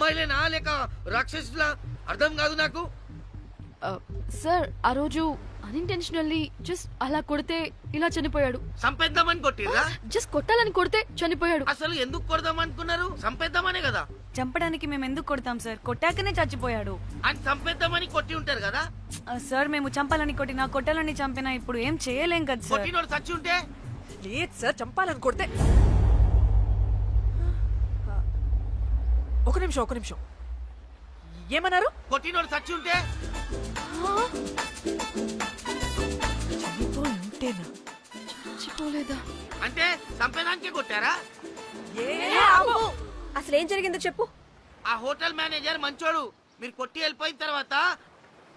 అమ్మాయిలేనా లేక రాక్షసులా? అర్థం కాదు నాకు. సార్ ఆ రోజు అన్ఇంటెన్షనల్లీ జస్ట్ అలా కొడితే ఇలా చనిపోయాడు. సంపేద్దామని కొట్టిర్రా? జస్ట్ కొట్టాలని కొడితే చనిపోయాడు. అసలు ఎందుకు కొడదాం అనుకున్నారు సంపేద్దామనే కదా. చంపడానికి మేము ఎందుకు కొడతాం సార్? కొట్టాకనే చచ్చిపోయాడు. అని సంపేద్దామని కొట్టి ఉంటారు కదా? సార్ మేము చంపాలని కొట్టినా కొట్టాలని చంపినా ఇప్పుడు ఏం చేయలేం కదా సార్. కొట్టినోడు చచ్చి ఉంటే? లేదు సార్ చంపాలని కొడితే ఒక నిమిషం ఒక నిమిషం. ఏమన్నారు? కొట్టినోడు చచ్చి ఉంటే? చనిపోయి ఉంటేనా చచ్చిపోలేదా? అంటే సంపేదానికే కొట్టారా? అసలు ఏం జరిగిందో చెప్పు. ఆ హోటల్ మేనేజర్ మంచోడు. మీరు కొట్టి వెళ్ళిపోయిన తర్వాత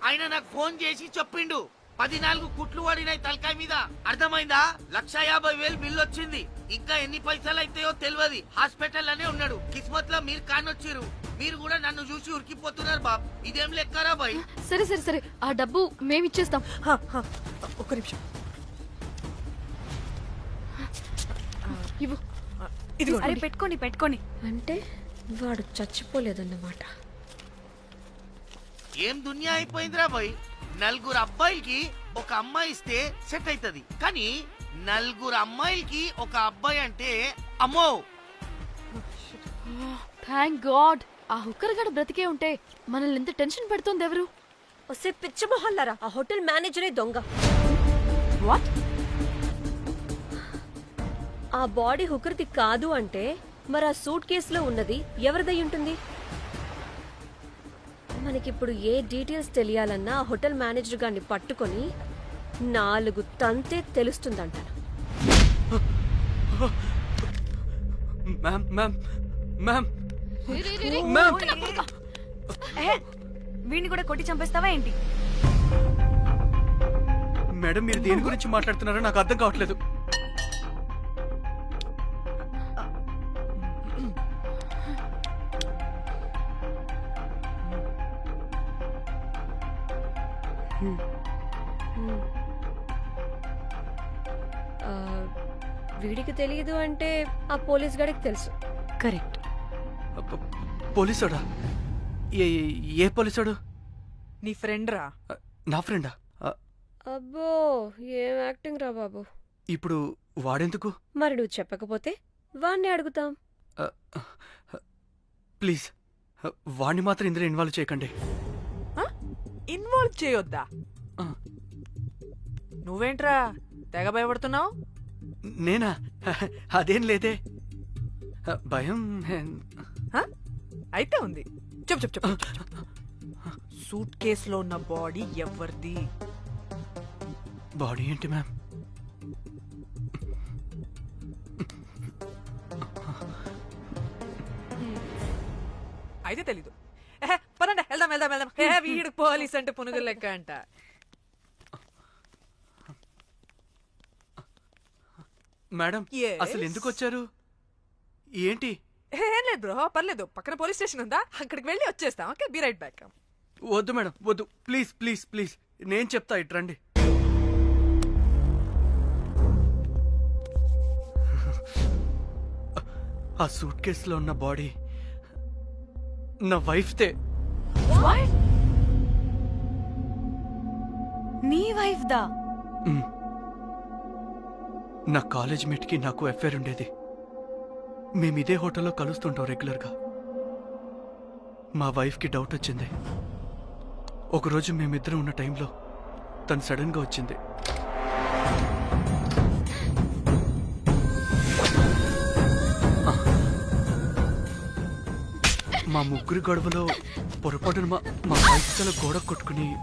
ఆయన నాకు ఫోన్ చేసి చెప్పిండు. పదినాలుగు కుట్లు పడినాయి తలకాయ మీద. అర్థమైందా? లక్ష యాభై వేలు బిల్లు వచ్చింది. ఇంకా ఎన్ని పైసలు అయితాయో తెలియదు హాస్పిటల్ అనే ఉన్నాడు. కిస్మత్లో మీరు కానొచ్చిరు మీరు కూడా నన్ను చూసి ఉరికిపోతున్నారు బాబ్. ఇదేం లెక్కరా బాయ్? సరే సరే సరే. ఆ డబ్బు మేమిచ్చేస్తాం హ, హ, ఒక నిమిషం. ఇవ్వు. ఇదిగో. అరే పెట్టుకోండి పెట్టుకోండి. అంటే వాడు చచ్చిపోలేదన్నమాట. ఏం దునియా అయిపోయిందిరా బాయ్? నలుగురు అబ్బాయిలకి ఒక అమ్మాయి ఇస్తే సెట్ అవుతుంది కానీ నలుగురు అమ్మాయిలకి ఒక అబ్బాయి అంటే అమ్మో! థ్యాంక్ గాడ్ ఆ హుక్కర్ గడ బ్రతికే ఉంటే మనల్ని ఎంత టెన్షన్ పెడుతోంది ఎవరు? వస్తే పిచ్చ మొహల్లారా ఆ హోటల్ మేనేజరే దొంగ. వాట్ ఆ బాడీ హుకర్ది కాదు అంటే మరి ఆ సూట్ కేసులో ఉన్నది ఎవరిదై ఉంటుంది మనకిప్పుడు ఏ డీటెయిల్స్ తెలియాలన్నా హోటల్ మేనేజర్ గారిని పట్టుకొని నాలుగు తంతే తెలుస్తుందంట. Ma'am ma'am ma'am. మ్యామ్. ఏ వీడిని కూడా కొట్టి చంపేస్తావా ఏంటి? మేడం మీరు దేని గురించి మాట్లాడుతున్నారో నాకు అర్థం కావట్లేదు. వీడికి తెలియదు అంటే ఆ పోలీస్ గాడికి తెలుసు. కరెక్ట్. పోలీసోడా? ఏ ఏ- పోలీసోడు? నీ ఫ్రెండ్ రా నా ఫ్రెండా? అబ్బో ఏం యాక్టింగ్ రా బాబు. ఇప్పుడు వాడెందుకు? మరి నువ్వు చెప్పకపోతే వాణ్ణి అడుగుతాం. ప్లీజ్. వాడిని మాత్రం ఇందులో ఇన్వాల్వ్ చేయకండి. ఇన్వాల్వ్ చేయొద్దా? నువ్వేంట్రా? తెగ భయపడుతున్నావు? నేనా? అదేం లేదే. భయం. అయితే ఉంది. చెప్పు చెప్పు చెప్పు సూట్ కేసులో ఉన్న బాడీ ఎవరిది? బాడీ ఏంటి మ్యామ్? అయితే తెలీదు. పదండి వెళ్దాం వెళ్దాం వెళ్దాం. వీడు పోలీస్ అంటే పునుగులు లెక్క అంట. Madam Yes? అసలు ఎందుకు వచ్చారు? ఏంటి? ఏ, లేదు బ్రో పర్లేదు. పక్కన పోలీస్ స్టేషన్ ఉందా? అక్కడికి వెళ్ళి వచ్చేస్తాం. Okay be right back. వద్దు మేడం వద్దు. Please please please. నేను చెప్తా ఇట్రండి ఆ సూట్ కేసులో ఉన్న బాడీ నా వైఫ్తే నీ వైఫ్ దా మ్. నా కాలేజ్ మేట్కి నాకు ఎఫ్ఐఆర్ ఉండేది. మేము ఇదే హోటల్లో కలుస్తుంటాం రెగ్యులర్గా. మా వైఫ్కి డౌట్ వచ్చింది. ఒకరోజు మేమిద్దరం ఉన్న టైంలో తను సడన్గా వచ్చింది. మా ముగ్గురి గొడవలో పొరపాటున మా మా వైఫ్ గోడ కొట్టుకుని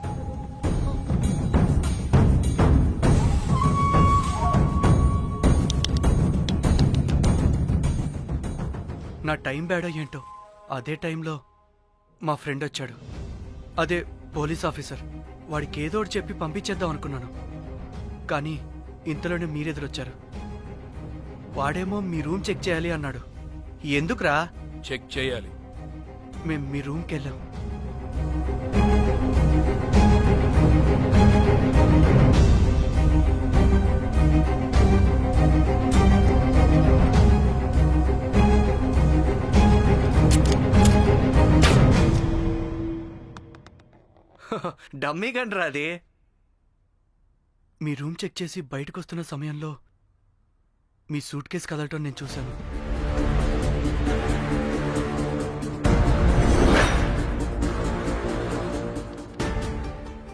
నా టైం బ్యాడ్ ఏంటో? అదే టైంలో మా ఫ్రెండ్ వచ్చాడు. అదే పోలీస్ ఆఫీసర్. వాడికి ఏదో చెప్పి పంపించేద్దాం అనుకున్నాను. కానీ ఇంతలోనే మీరెదురొచ్చారు. వాడేమో మీ రూమ్ చెక్ చేయాలి అన్నాడు. ఎందుకురా? చెక్ చేయాలి. మేము మీ రూమ్కి వెళ్ళాం డమ్మీ గండ్రా అది. మీ రూమ్ చెక్ చేసి బయటకు వస్తున్న సమయంలో మీ సూట్ కేసు కదలటం నేను చూశాను.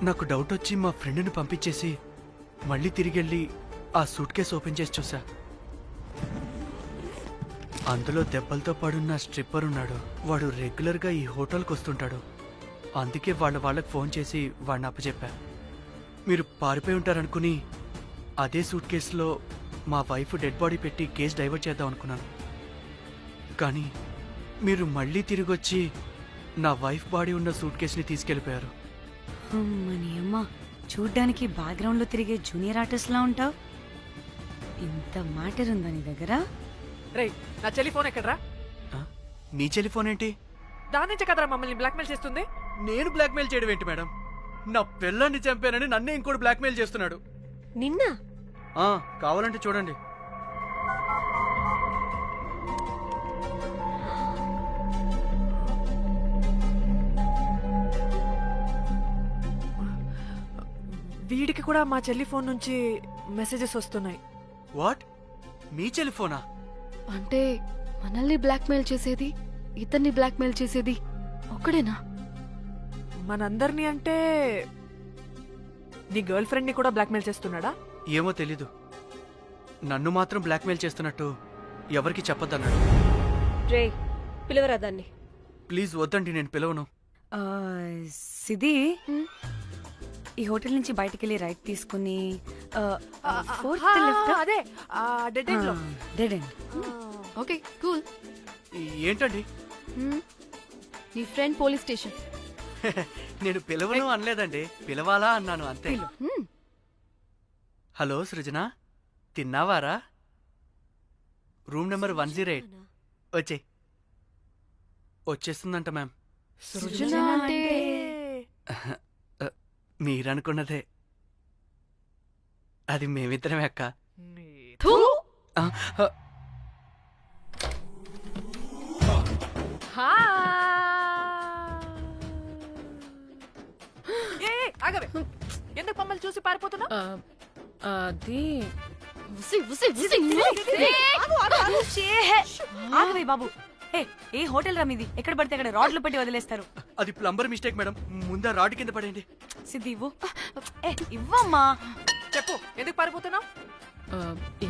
నాకు డౌట్ వచ్చి మా ఫ్రెండ్ని పంపించేసి మళ్ళీ తిరిగి వెళ్ళి ఆ సూట్ కేసు ఓపెన్ చేసి చూసా అందులో దెబ్బలతో పడున్న స్ట్రిప్పర్ ఉన్నాడు. వాడు రెగ్యులర్గా ఈ హోటల్కి వస్తుంటాడు అందుకే వాళ్ళ వాళ్ళకి ఫోన్ చేసి వాడిని అప్పచెప్పా. మీరు పారిపోయి ఉంటారనుకుని అదే సూట్ కేసులో మా వైఫ్ డెడ్ బాడీ పెట్టి కేసు డైవర్ట్ చేద్దాం అనుకున్నాను. కానీ మీరు మళ్ళీ తిరిగి వచ్చి నా వైఫ్ బాడీ ఉన్న సూట్ కేసుని తీసుకెళ్ళిపోయారు. అమ్మ చూడ్డానికి బ్యాక్గ్రౌండ్లో తిరిగే జూనియర్ ఆర్టిస్ట్ లా ఉంటావు. ఇంత మ్యాటర్ ఉందా నీ దగ్గర? రేయ్ నా చెల్లి ఫోన్ ఎక్కడరా? ఆ? మీ టెలిఫోన్ ఏంటి? దాని నుంచే కదరా మమ్మల్ని బ్లాక్మెయిల్ చేస్తుంది. నేను బ్లాక్మెయిల్ చేయడం ఏంటి మేడం? నా పిల్లాన్ని చంపానని నన్నే ఇంకోటి బ్లాక్మెయిల్ చేస్తున్నాడు. నిన్న? ఆ, కావాలంటే చూడండి. వీడికి కూడా మా చెల్లి ఫోన్ నుంచి మెసేజెస్ వస్తున్నాయి. వాట్? మీ టెలిఫోనా అంటే మనల్ని బ్లాక్మెయిల్ చేసేది ఇతన్ని బ్లాక్మెయిల్ చేసేది ఒక్కడేనా? మనందరినీ అంటే నీ గర్ల్ ఫ్రెండ్ని కూడా బ్లాక్మెయిల్ చేస్తున్నాడా? ఏమో తెలీదు. నన్ను మాత్రం బ్లాక్మెయిల్ చేస్తున్నట్టు ఎవరికి చెప్పొద్దన్నాడు. రే పిలవరా దాన్ని? ప్లీజ్ వద్దండి నేను పిలవను. ఆ, సిది? ఈ హోటల్ నుంచి బయటికి వెళ్ళి రైట్ తీసుకుని ఫోర్త్ ఆ, లెఫ్ట్? అదే డెడ్ ఎండ్లో. Dead end okay cool. ఏంటండి? నీ ఫ్రెండ్ పోలీస్ స్టేషన్. నేను పిలవను అనలేదండి. పిలవాలా అన్నాను అంతే. Hello Srujana. తిన్నావారా? Room number one zero eight. వచ్చే వచ్చేస్తుందంట మ్యామ్. సృజన అంటే? మీరనుకున్నదే. అది మేమిద్దరమే అక్క. థూ! ఆగవే. ఎందుకు మమ్మల్ని చూసి పారిపోతున్నా అది ఉసి, ఉసి, ఉసి. ఆగవే బాబు. ఏ ఏ హోటల్ రా మీది? ఎక్కడ పడితే అక్కడ రాడ్లు పెట్టి వదిలేస్తారు. అది ప్లంబర్ మిస్టేక్ మేడం. ముందా రాడ్ కింద పడేయండి. సిద్ధి ఇవ్వు. ఏ ఇవ్వమ్మా. చెప్పు. ఎందుకు పారిపోతున్నావు?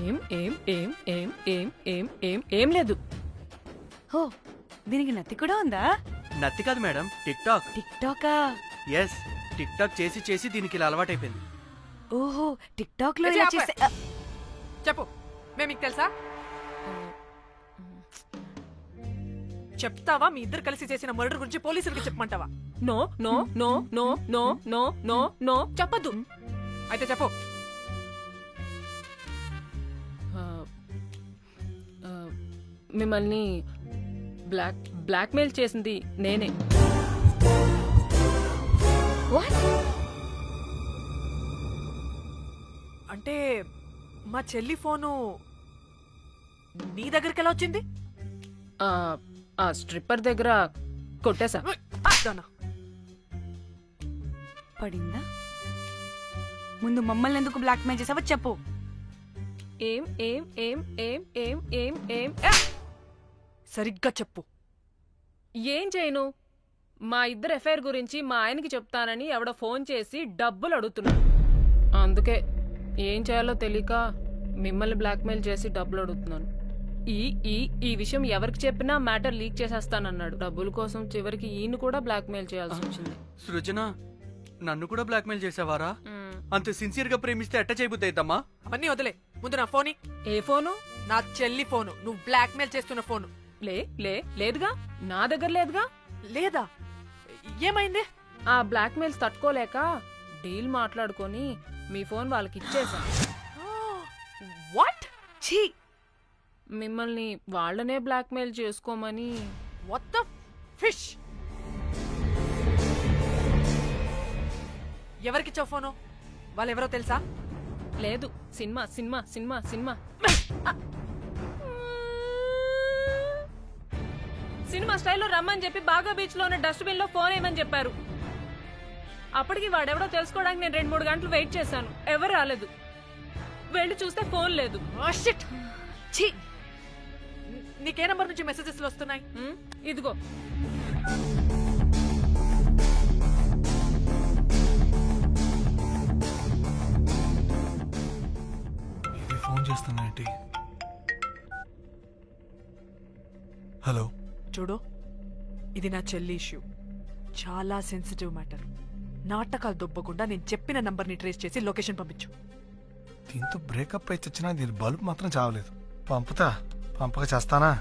ఏం ఏం ఏం ఏం ఏం ఏం ఏం ఏం లేదు. ఓ దీనికి నత్తి కూడా ఉందా? నత్తి కాదు మేడం. Tick tock. టిక్ టాకా? ఎస్ టిక్ టాక్ చేసి చేసి దీనికి ఇలా అలవాటైపోయింది. ఓహో టిక్ టాక్లో ఇలా చెప్పు. మేము మీకు తెలుసా? చెప్తావా? మీ ఇద్దరు కలిసి చేసిన మర్డర్ గురించి పోలీసులకి చెప్పమంటావా? No no no no no no no no చెప్పద్దు. అయితే చెప్పు. మిమ్మల్ని బ్లాక్ బ్లాక్మెయిల్ చేసింది నేనే. అంటే మా చెల్లి ఫోను నీ దగ్గరికి ఎలా వచ్చింది? ఆ, ఆ స్ట్రిప్పర్ దగ్గర కొట్టేశా. పడిందా? ముందు మమ్మల్ని ఎందుకు బ్లాక్మెయిల్ చేసావో చెప్పు. ఏం ఏం ఏం ఏం ఏం ఏం ఏ! సరిగ్గా చెప్పు. ఏం చేయను? మా ఇద్దరు ఎఫ్ఐఆర్ గురించి మా ఆయనకి చెప్తానని ఎవడో ఫోన్ చేసి డబ్బులు అడుగుతున్నాడు. అందుకే ఏం చేయాలో తెలియక మిమ్మల్ని బ్లాక్మెయిల్ చేసి డబ్బులు అడుగుతున్నాను. ఈ ఈ ఈ విషయం ఎవరికి చెప్పినా మ్యాటర్ లీక్ చేసేస్తానన్నాడు. డబ్బుల కోసం చివరికి ఈయన కూడా బ్లాక్మెయిల్ చేయాల్సి వచ్చింది. సృజన నన్ను కూడా బ్లాక్మెయిల్ చేసావారా? అంత సిన్సియర్గా ప్రేమిస్తే ఎట్ట చేయబుద్ది అయిద్దమ్మా అవన్నీ వదిలే. ముందు నా ఫోని. ఏ ఫోను? నా చెల్లి ఫోను. నువ్వు బ్లాక్మెయిల్ చేస్తున్న ఫోను. లే లే లేదుగా? నా దగ్గర లేదుగా? లేదా? ఏమైంది? ఆ బ్లాక్మెయిల్స్ తట్టుకోలేక డీల్ మాట్లాడుకొని మీ ఫోన్ వాళ్ళకి ఇచ్చేసా వాట్? ఛీ! మిమ్మల్ని వాళ్ళనే బ్లాక్మెయిల్ చేసుకోమని వాట్ ద ఫిష్ ఎవరికిచ్చావు ఫోను? వాళ్ళెవరో తెలుసా? లేదు cinema cinema cinema cinema. Cinema స్టైల్లో రమ్మని చెప్పి బాగా బీచ్లో ఉన్న డస్ట్బిన్లో ఫోన్ వేయమని చెప్పారు. అప్పటికి వాడెవడో తెలుసుకోవడానికి నేను రెండు మూడు గంటలు వెయిట్ చేశాను. ఎవరు రాలేదు. వెళ్ళి చూస్తే ఫోన్ లేదు. ఛీ! నీకే నంబర్ నుంచి మెసేజెస్ వస్తున్నాయి. ఉమ్, ఇదిగో. ఇది ఫోన్ చేస్తున్నాయేంటి హలో? చూడు. ఇది నా చెల్లి ఇష్యూ. చాలా సెన్సిటివ్ మ్యాటర్. నాటకాలు దొబ్బకుండా నేను చెప్పిన నంబర్ని ట్రేస్ చేసి లొకేషన్ పంపించు. దీంతో బ్రేకప్ అయితే వచ్చినా దీని బల్బ్ మాత్రం చావలేదు. పంపుతా. పంపక చేస్తానా?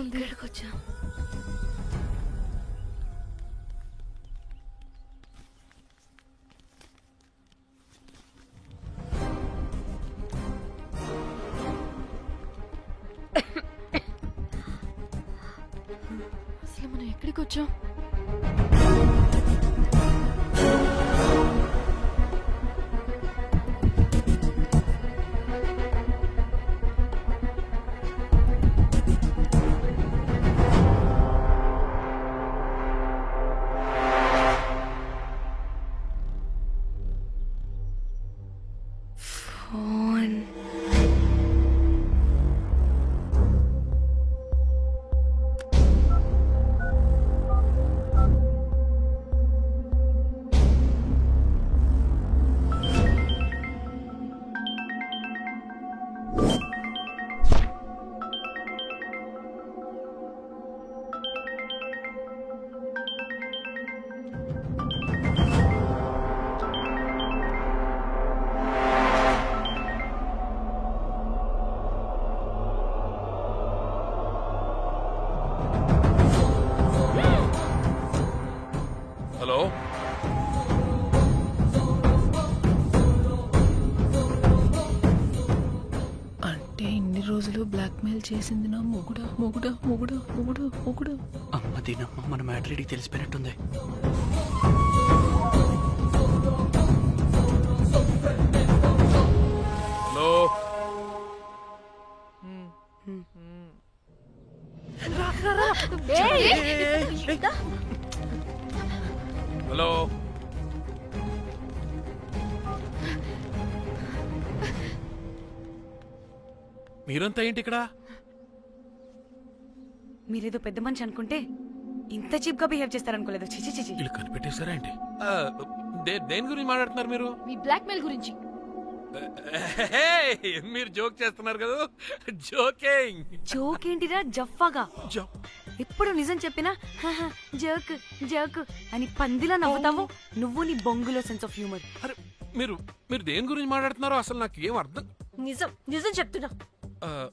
ఉంది ఇక్కడికి వచ్చా అసలు మనం ఎక్కడికి వచ్చాం బ్లాక్మెయిల్ చేసింది నా మొగుడా మొగుడా మొగుడా మొగుడు మొగుడు. అమ్మ దీనమ్మ మన మ్యాటరీడికి తెలిసిపోయినట్టుంది. హలో. హలో. మీరంతా ఏంటి ఇక్కడ? మీరేదో పెద్ద మనిషి అనుకుంటే ఇంత చీప్గా బిహేవ్ చేస్తారనుకోలేదు. చిచి చిచి వీళ్ళు కనిపెట్టేశారా ఏంటి? ఆ, దే- దేని గురించి మాట్లాడుతున్నారు మీరు? మీ బ్లాక్మెయిల్ గురించి. హే, మీరు జోక్ చేస్తున్నారు కదా. జోకింగ్. జోక్ ఏంటిరా జోక్ ఎప్పుడు నిజం చెప్పినా "హహ, జోక్ జోక్ అని పందిలా నవ్వుతావు నువ్వు నీ బొంగులో సెన్స్ ఆఫ్ హ్యూమర్ అరే మీరు మీరు దేని గురించి మాట్లాడుతున్నారో అసలు నాకు ఏం అర్థం నిజం నిజం చెప్తున్నా. ఆ,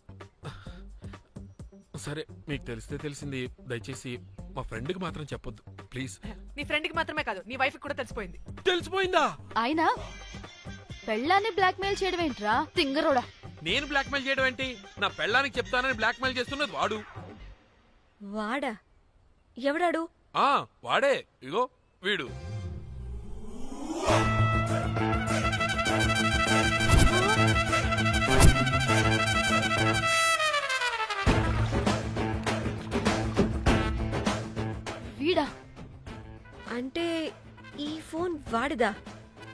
సరే మీకు తెలిస్తే తెలిసింది. దయచేసి మా ఫ్రెండ్కి మాత్రం చెప్పొద్దు. ప్లీజ్. నీ ఫ్రెండ్కి మాత్రమే కాదు నీ వైఫ్కి కూడా తెలిసిపోయింది. తెలిసిపోయిందా? ఆయన పెళ్ళాన్ని బ్లాక్మెయిల్ చేయడం ఏంట్రా? తింగరోడా. నేను బ్లాక్మెయిల్ చేయడం ఏంటి? నా పెళ్ళానికి చెప్తానని బ్లాక్మెయిల్ చేస్తున్నది వాడు. వాడా? ఎవడాడు? ఆ వాడే. ఇగో వీడా. అంటే ఈ ఫోన్ వాడిదా?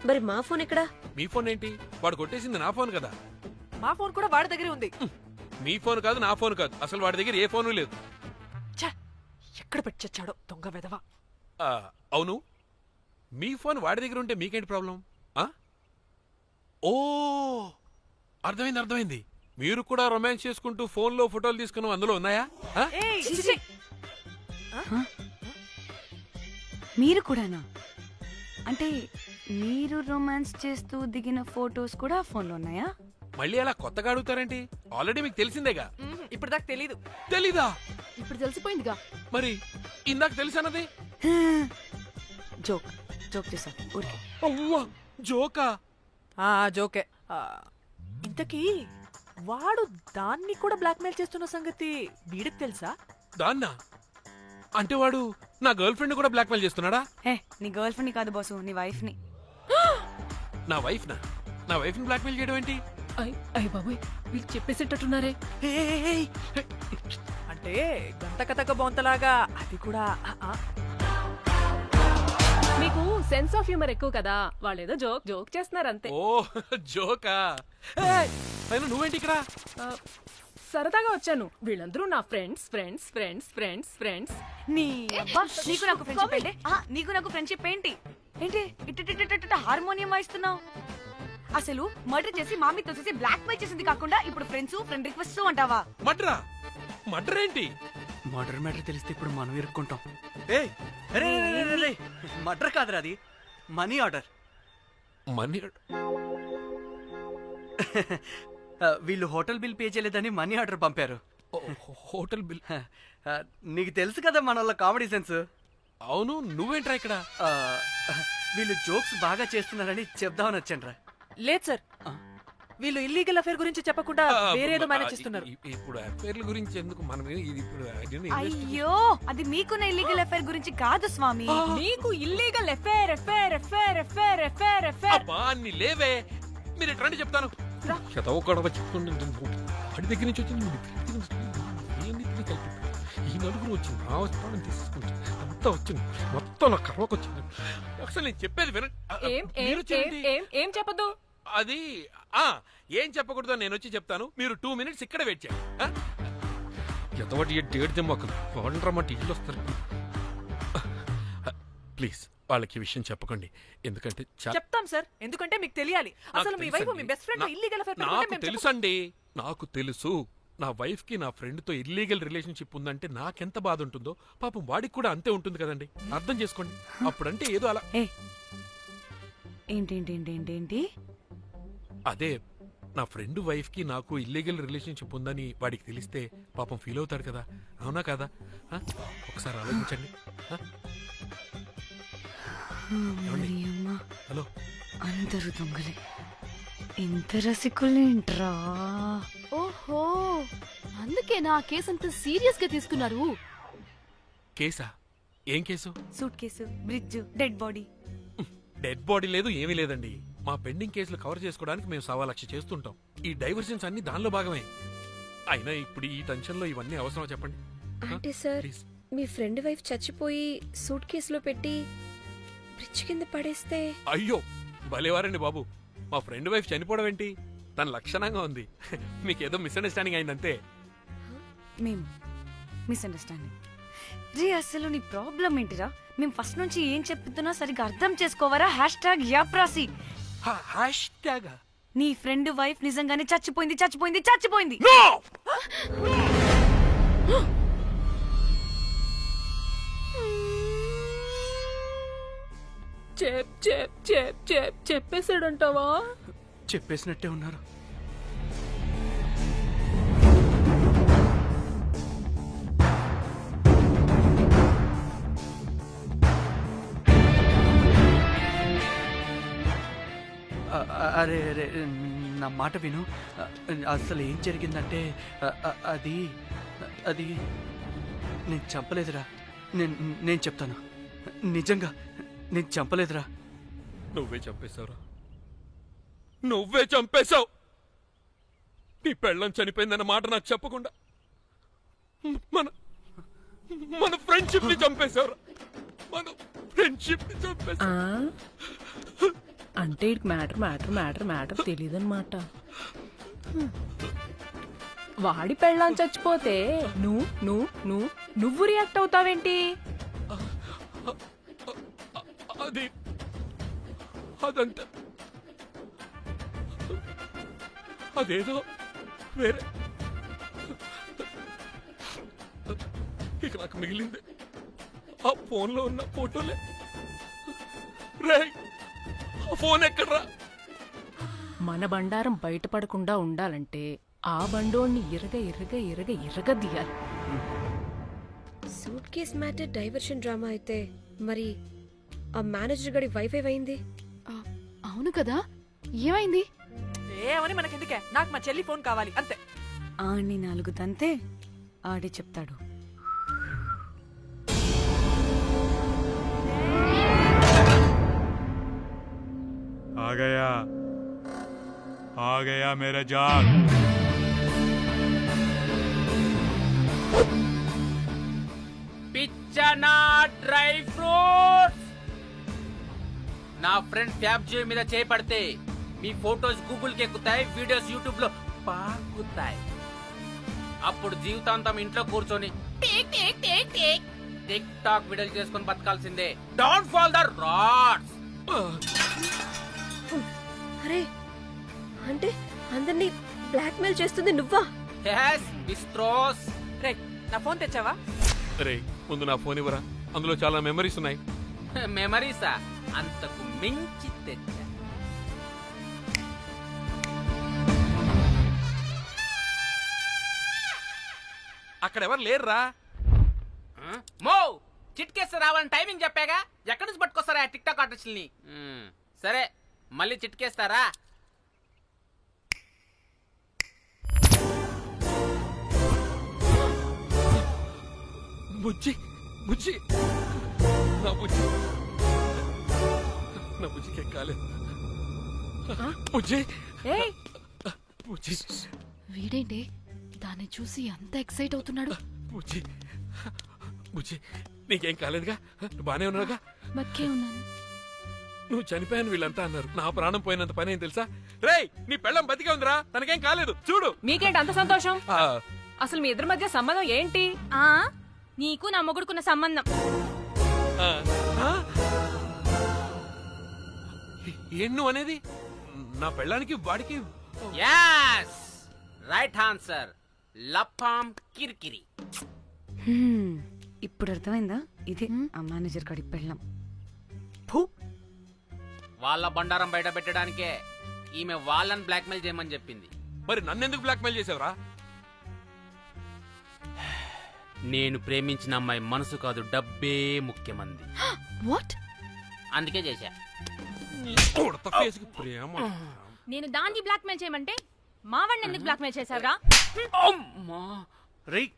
మరి మా ఫోన్ ఎక్కడా? మీ ఫోన్ ఏంటి? వాడు కొట్టేసింది నా ఫోన్ కదా. మా ఫోన్ కూడా వాడి దగ్గరే ఉంది. మీ ఫోన్ కాదు నా ఫోన్ కాదు. అసలు వాడి దగ్గర ఏ ఫోను లేదు. ఛ! ఎక్కడ పెట్టొచ్చాడో దొంగ వెధవ. ఆ, అవును. మీ ఫోన్ వాడి దగ్గర ఉంటే మీకేంటి ప్రాబ్లం? ఆ? ఓ! అర్థమైంది అర్థమైంది. మీరు కూడా రొమాన్స్ చేసుకుంటూ ఫోన్లో ఫోటోలు తీసుకున్నాం అందులో ఉన్నాయా? ఆ? ఏయ్, చిచి! మీరు కూడానా? అంటే మీరు రొమాన్స్ చేస్తూ దిగిన ఫొటోస్ కూడా ఫోన్లో ఉన్నాయా? మళ్ళీ అలా కొత్తగా అడుగుతారేంటి? ఆల్రెడీ మీకు తెలిసిందేగా? ఇప్పుడు దాకా తెలీదు. తెలీదా? ఇప్పుడు తెలిసిపోయిందిగా. మరి ఇందాక తెలిసన్నది? జోక్ జోక్ చేసా ఊరికే. అవ్వా జోకా? ఆ జోకే. ఆ, ఇంతకీ వాడు దాన్ని కూడా బ్లాక్మెయిల్ చేస్తున్న సంగతి వీడికి తెలుసా? దాన్నా? అంటే వాడు నా గర్ల్ ఫ్రెండ్ కూడా బ్లాక్మెయిల్ చేస్తున్నాడా? హే నీ గర్ల్ ఫ్రెండ్ కాదు బాసు నీ వైఫ్ని. నా వైఫ్ నా? నా వైఫ్ని బ్లాక్మెయిల్ చేయడం ఏంటి? అయ్ అయ్ బాబోయ్ వీళ్ళు చెప్పేసేటట్టున్నారే. అంటే గంట కథక బొంతలాగా అది కూడా ఆ, ఆ, మీకు సెన్స్ ఆఫ్ హ్యూమర్ ఎక్కువ కదా వాళ్ళేదో జోక్ జోక్ చేస్తున్నారు అంతే ఓ జోకా. పైన నువ్వేంటి ఇక్కడ? ఆ, సరదాగా వచ్చాను. వీళ్ళందరూ నా friends friends friends friends friends. నీ అబ్బా, నీకు నాకు ఫ్రెండ్షిప్ ఏంటి? ఆ, నీకు నాకు ఫ్రెండ్షిప్ ఏంటి? ఏంటి? ఇట్ట హార్మోనియం వాయిస్తున్నావు. అసలు మర్డర్ చేసి మామితో చేసి బ్లాక్ మెయిల్ చేసింది కాకుండా ఇప్పుడు ఫ్రెండ్స్ ఫ్రెండ్ రిక్వెస్ట్ అంటావా? మడ్రా మడ్ర ఏంటి? మర్డర్ మ్యాటర్ తెలిస్తే ఇప్పుడు మనం ఇరుక్కుంటాం. ఏయ్ అరే మర్డర్ కాదురా అది. మనీ ఆర్డర్ మనీ వీళ్ళు హోటల్ బిల్ పే చేయలేదని మనీ ఆర్డర్ పంపారు. Hotel bill? నీకు తెలుసు కదా మన వాళ్ళ కామెడీ సెన్స్. అవును నువ్వేంట్రా ఇక్కడ? వీళ్ళు జోక్స్ బాగా చేస్తున్నారని చెప్దామని వచ్చాను లేదు సార్. వీళ్ళు ఇల్లీగల్ అఫేర్ గురించి చెప్పకుండా వేరేదో మేనేజ్ చేస్తున్నారు. ఇప్పుడు అఫైర్ల గురించి ఎందుకు మనం ఇది ఇప్పుడు అయ్యో అది మీకున్న ఇల్లీగల్ అఫైర్ గురించి కాదు స్వామి. నీకు illegal affair affair affair affair affair affair అబ్బా అన్ని లేవే. మీరు అంటే చెప్తాను. చదవ గొడవ చెప్తుండే వాడి దగ్గర నుంచి వచ్చింది ఇది కలిపి ఈ నలుగురు వచ్చింది నా వస్తాను తీసుకుంది అంతా వచ్చింది. మొత్తం నా కర్మకు వచ్చింది. అసలు నేను చెప్పేది వినండి ఏం చెప్పదు అది ఆ ఏం చెప్పకూడదో నేను వచ్చి చెప్తాను. మీరు టూ మినిట్స్ ఇక్కడ వెయిట్ చేయండి. ఎంతవాటి డేట్ దెమ్మకలు వాడంటారన్నమాట ఇల్లు వస్తారు. ప్లీజ్. వాళ్ళకి విషయం చెప్పకండి. ఎందుకంటే చా- చెప్తాం సార్. ఎందుకంటే మీకు తెలియాలి. నాకు అసలు మీ వైఫ్ మీ తెలుసండి. బెస్ట్ ఫ్రెండ్ నా- ఇల్లీగల్ అఫేర్ నాకు తెలుసండి. నాకు తెలుసు. నా వైఫ్కి నా ఫ్రెండ్తో ఇల్లీగల్ రిలేషన్షిప్ ఉందంటే నాకెంత బాధ ఉంటుందో పాపం వాడికి కూడా అంతే ఉంటుంది కదండి. అర్థం చేసుకోండి. అప్పుడంటే ఏదో అలా. ఏ. ఏంటి ఏంటి అదే నా ఫ్రెండ్ వైఫ్కి నాకు ఇల్లీగల్ రిలేషన్షిప్ ఉందని వాడికి తెలిస్తే పాపం ఫీల్ అవుతాడు కదా. అవునా కదా? ఆ? ఒకసారి ఆలోచించండి. ఆ? హలో. అందరూ దొంగలే. ఇంత రసికులేంట్రా ఓహో అందుకే నా కేసు అంత సీరియస్గా తీసుకున్నారు. కేసా? ఏం case? Suitcase bridge dead body. Dead body లేదు ఏమీ లేదండి. మా పెండింగ్ కేసులు కవర్ చేసుకోవడానికి మేము సవా లక్ష చేస్తుంటాం. ఈ డైవర్షన్స్ అన్ని దానిలో భాగమే. అయినా ఇప్పుడు ఈ టెన్షన్లో ఇవన్నీ అవసరం చెప్పండి? అంటే సార్ మీ ఫ్రెండ్ వైఫ్ చచ్చిపోయి సూట్ కేసులో పెట్టి బ్రిడ్జ్ కింద పడేస్తే? అయ్యో భలేవారండి బాబు. మా ఫ్రెండ్ వైఫ్ చనిపోవడం ఏంటి? తన లక్షణంగా ఉంది. మీకేదో మిస్అండర్స్టాండింగ్ అయిందంతే. మేము మిస్అండర్స్టాండింగ్. రే అసలు నీ ప్రాబ్లం ఏంటిరా? మేము ఫస్ట్ నుంచి ఏం చెప్తున్నా సరిగ్గా అర్థం చేసుకోవరా? హ్యాష్ ట్యాగ్ యాప్రాసి. హ్యాష్ ట్యాగ్ నీ ఫ్రెండ్ వైఫ్ నిజంగానే చచ్చిపోయింది చచ్చిపోయింది చచ్చిపోయింది. చెప్ చెప్ చెప్ చెప్ చెప్పేసాడంటావా చెప్పేసినట్టే ఉన్నారు. అరే అరే నా మాట విను. అసలు ఏం జరిగిందంటే అది అది నేను చెప్పలేదురా నేను నేను చెప్తాను. నిజంగా నేను చంపలేదురా. నువ్వే చంపేశావురా. నువ్వే చంపేశావు. నీ పెళ్ళం చనిపోయిందన్న మాట నాకు చెప్పకుండా మన మన ఫ్రెండ్షిప్ని చంపేశావురా. మన ఫ్రెండ్షిప్ని చంపేశా ఆ? అంటే ఇటు మ్యాటర్ మ్యాటర్ మ్యాటర్ మ్యాటర్ తెలియదన్నమాట వాడి పెళ్ళాం చచ్చిపోతే నువ్వు నువ్వు నువ్వు నువ్వు రియాక్ట్ అవుతావేంటి? అది అదంతా. అదేదో వేరే. ఇక నాకు మిగిలింది. ఆ ఫోన్లో ఉన్న ఫోటోలే. రేయ్ ఆ ఫోన్ ఎక్కడ్రా? మన బండారం బయటపడకుండా ఉండాలంటే ఆ బండోణ్ణి ఇరగ ఇరగ ఇరగ ఇరగ తీయాలి. Suitcase matter diversion drama అయితే మరి ఆ మేనేజర్ గడి వైఫై అయింది ఆ, అవును కదా ఏమైంది ఏమని మనకెందుకే నాకు మా చెల్లి ఫోన్ కావాలి అంతే ఆడిని నాలుగు తంతే ఆడే చెప్తాడు आ गया आ गया मेरा जाग నా ఫ్రెండ్ ట్యాబ్ జియో మీద చేపడితే మీ ఫోటోస్ గూగుల్కి ఎక్కుతాయి వీడియోస్ యూట్యూబ్లో పాకుతాయి. అప్పుడు జీవితాంతం ఇంట్లో కూర్చొని tik tik tik tik TikTok వీడియోలు చేసుకొని బతకాల్సిందే. డోంట్ ఫాల్ ద రాడ్స్ అరే అంటే అందరినీ బ్లాక్మెయిల్ చేస్తుంది నువ్వా? Yes బిస్ట్రోస్ రే నా ఫోన్ తెచ్చావా? రే ముందు నా ఫోన్ ఇవ్వరా? అందులో చాలా మెమరీస్ ఉన్నాయి. మెమరీసా? అంతకు మించి తెచ్చా. అక్కడ ఎవరు లేరురా? మో! చిట్కేస్తే రావాలని టైమింగ్ చెప్పాగా? ఎక్కడి నుంచి పట్టుకొస్తారా ఆ టిక్ టాక్ ఆర్టిస్టుల్ని. సరే మళ్ళీ చిట్కేస్తారా? బుజ్జి బుజ్జి. నా బుజ్జి. నా బుజ్జికి ఎక్కాలి బుజ్జి ఏయ్ బుజ్జి వీడేంటి దాన్ని చూసి అంత ఎక్సైట్ అవుతున్నాడు బుజ్జి బుజ్జి నీకేం కాలేదుగా నువ్వు బానే ఉన్నావుగా బతికే ఉన్నాను నువ్వు చనిపోయాను వీళ్ళంతా అన్నారు. నా ప్రాణం పోయినంత పని ఏం తెలుసా? రేయ్ నీ పెళ్ళం బతికే ఉందిరా. తనకేం కాలేదు. చూడు. మీకేంటి అంత సంతోషం? ఆ, అసలు మీ ఇద్దరి మధ్య సంబంధం ఏంటి? ఆ? నీకు నా మొగుడుకున్న సంబంధం. ఆ, ఆ? నువ్వు అనేది నా పెళ్ళానికి వాడికి. యాస్ రైట్ ఆన్సర్ లపాం కిరికిరి. ఇప్పుడు అర్థమైందా? ఇది ఆ మేనేజర్ గడి పెళ్ళం. వాళ్ళ బండారం బయట పెట్టడానికే ఈమె వాళ్ళని బ్లాక్మెయిల్ చేయమని చెప్పింది. మరి నన్నెందుకు బ్లాక్మెయిల్ చేసావురా? నేను ప్రేమించిన అమ్మాయి మనసు కాదు డబ్బే ముఖ్యమంది. వాట్ అందుకే చేశా. ప్రేమ. నేను దాన్ని బ్లాక్మెయిల్ చేయమంటే మావాడిని ఎందుకు బ్లాక్మెయిల్ చేశావురా? అమ్మా. రేయ్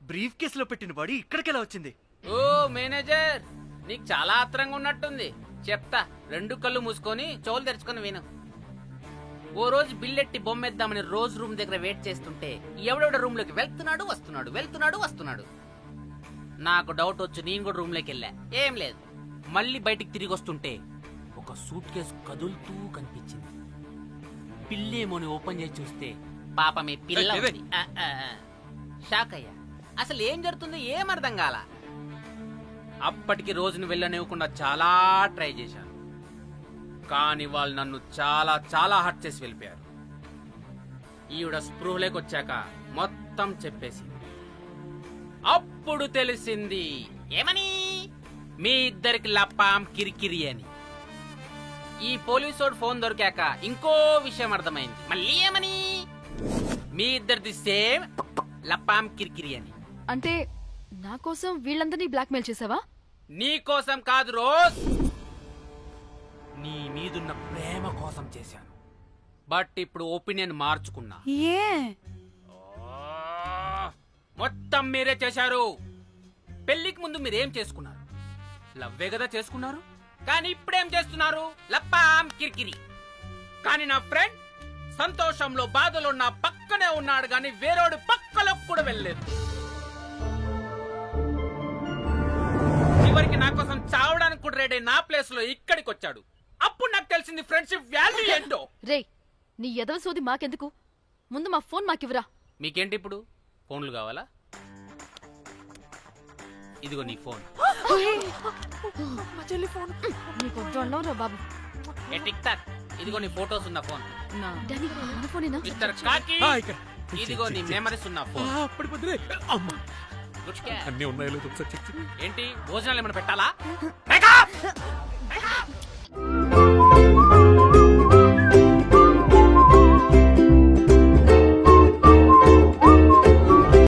బ్రీఫ్ కేసులో పెట్టిన బాడీ ఇక్కడికెలా వచ్చింది? ఓ మేనేజర్ నీకు చాలా ఆత్రంగా ఉన్నట్టుంది. చెప్తా రెండు కళ్ళు మూసుకొని చెవులు తెరుచుకొని విను. ఓ రోజు బిల్లెట్టి బొమ్మేద్దామని రోజు రూమ్ దగ్గర వెయిట్ చేస్తుంటే ఎవడెవడ రూమ్లోకి వెళ్తున్నాడు వస్తున్నాడు వెళ్తున్నాడు వస్తున్నాడు. నాకు డౌట్ వచ్చి నేను కూడా రూమ్లోకి వెళ్ళా. ఏం లేదు. మళ్ళీ బయటికి తిరిగి వస్తుంటే ఒక సూట్ కేసు కదులుతూ కనిపించింది. పిల్లేమోని ఓపెన్ చేసి చూస్తే పాపమే పిల్ల ఏయ్, ఏదే? ఉంది. ఆ, ఆ, ఆ. షాక్ అయ్యా. అసలు ఏం జరుగుతుందో ఏం అర్థం కాల? అప్పటికి రోజును వెళ్ళనివ్వకుండా చాలా ట్రై చేశాను. కానీ వాళ్ళు నన్ను చాలా చాలా హర్ట్ చేసి వెళ్ళిపోయారు. ఈవిడ స్పృహలోకి వచ్చాక మొత్తం చెప్పేసి అప్పుడు తెలిసింది ఏమని? మీ ఇద్దరికి లపాం కిరికిరి అని. ఈ పోలీసోడు ఫోన్ దొరికాక ఇంకో విషయం అర్థమైంది. మళ్ళీ ఏమని? మీ ఇద్దరిది సేమ్ లపాం కిరికిరి అని. అంటే నా కోసం వీళ్ళందరినీ బ్లాక్మెయిల్ చేసావా? నీ కోసం కాదు రోజ్. నీ మీదున్న ప్రేమ కోసం చేశాను. బట్ ఇప్పుడు ఒపీనియన్ మార్చుకున్నా. ఏ? మొత్తం మీరే చేశారు. పెళ్ళికి ముందు మీరేం చేసుకున్నారు? లవ్వే కదా చేసుకున్నారు? కానీ ఇప్పుడేం చేస్తున్నారు? లప్పాం కిరికిరి. కానీ నా ఫ్రెండ్ సంతోషంలో బాధలో నా పక్కనే ఉన్నాడు కానీ వేరేడు పక్కలోకి కూడా వెళ్ళలేదు. చివరికి నా కోసం చావడానికి కూడా రెడీ నా ప్లేస్లో ఇక్కడికి వచ్చాడు అప్పుడు నాకు తెలిసింది ఫ్రెండ్షిప్ వాల్యూ ఏంటో. రే నీ ఎదవ సోది మాకెందుకు? ముందు మా ఫోన్ మాకివ్వరా? మీకేంటి ఇప్పుడు? ఫోన్లు కావాలా? ఇదిగో నీ ఫోన్. మా చెల్లి ఫోన్. నీకు దండం రా బాబు. ఏ టిక్ టాక్? ఇదిగో నీ ఫోటోస్ ఉన్న ఫోన్. నా. డానీ మన ఫోనేనా మిస్టర్ కాకి. ఆ, ఇక్కడ. ఇదిగో నీ మెమరీస్ ఉన్న ఫోన్. ఆ, పడిపోద్దులే. అమ్మా. Good catch. అన్నీ ఉన్నాయో లేదో ఒకసారి చెక్ చెయ్యి. ఏంటి? భోజనాలు ఏమైనా పెట్టాలా?